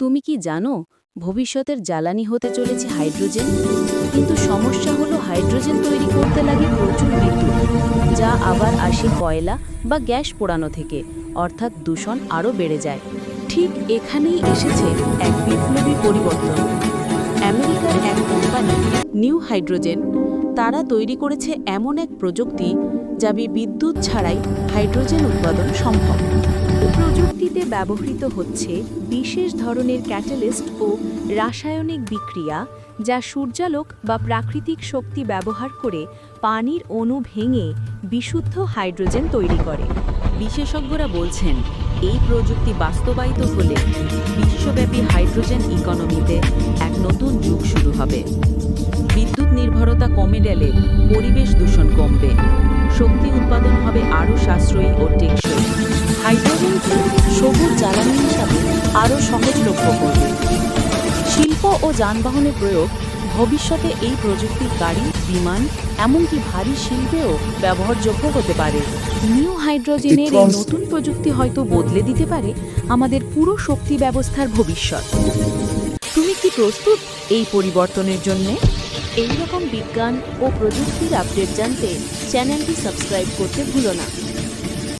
তুমি কি জানো, ভবিষ্যতের জ্বালানি হতে চলেছে হাইড্রোজেন? কিন্তু সমস্যা হলো হাইড্রোজেন তৈরি করতে লাগে প্রচুর বিদ্যুৎ, যা আবার আসে কয়লা বা গ্যাস পোড়ানো থেকে, অর্থাৎ দূষণ আরও বেড়ে যায়। ঠিক এখানেই এসেছে এক বিপ্লবী পরিবর্তন। আমেরিকার এক কোম্পানি, নিউ হাইড্রোজেন, তারা তৈরি করেছে এমন এক প্রযুক্তি যাবে বিদ্যুৎ ছাড়াই হাইড্রোজেন উৎপাদন সম্ভব। প্রযুক্তিতে ব্যবহৃত হচ্ছে বিশেষ ধরনের ক্যাটালিস্ট ও রাসায়নিক বিক্রিয়া, যা সূর্যালোক বা প্রাকৃতিক শক্তি ব্যবহার করে পানির অণু ভেঙে বিশুদ্ধ হাইড্রোজেন তৈরি করে। বিশেষজ্ঞরা বলছেন, এই প্রযুক্তি বাস্তবায়িত হলে বিশ্বব্যাপী হাইড্রোজেন ইকোনমিতে এক নতুন যুগ শুরু হবে। বিদ্যুৎ নির্ভরতা কমে গেলে পরিবেশ দূষণ কমবে। শক্তি উৎপাদন হবে আরও সাশ্রয়ী ও টেকসই। সবুজ জ্বালানি হিসাবে আরও সহজলভ্য করবে। শিল্প ও যানবাহনের প্রয়োগ ভবিষ্যতে এই প্রযুক্তির গাড়ি বিমান এমনকি ভারী শিল্পেও ব্যবহারযোগ্য হতে পারে। নিউ হাইড্রোজেনের এই নতুন প্রযুক্তি হয়তো বদলে দিতে পারে আমাদের পুরো শক্তি ব্যবস্থার ভবিষ্যৎ। তুমি কি প্রস্তুত এই পরিবর্তনের জন্য? এই রকম বিজ্ঞান ও প্রযুক্তির আপডেট জানতে চ্যানেলটি সাবস্ক্রাইব করতে ভুলো না।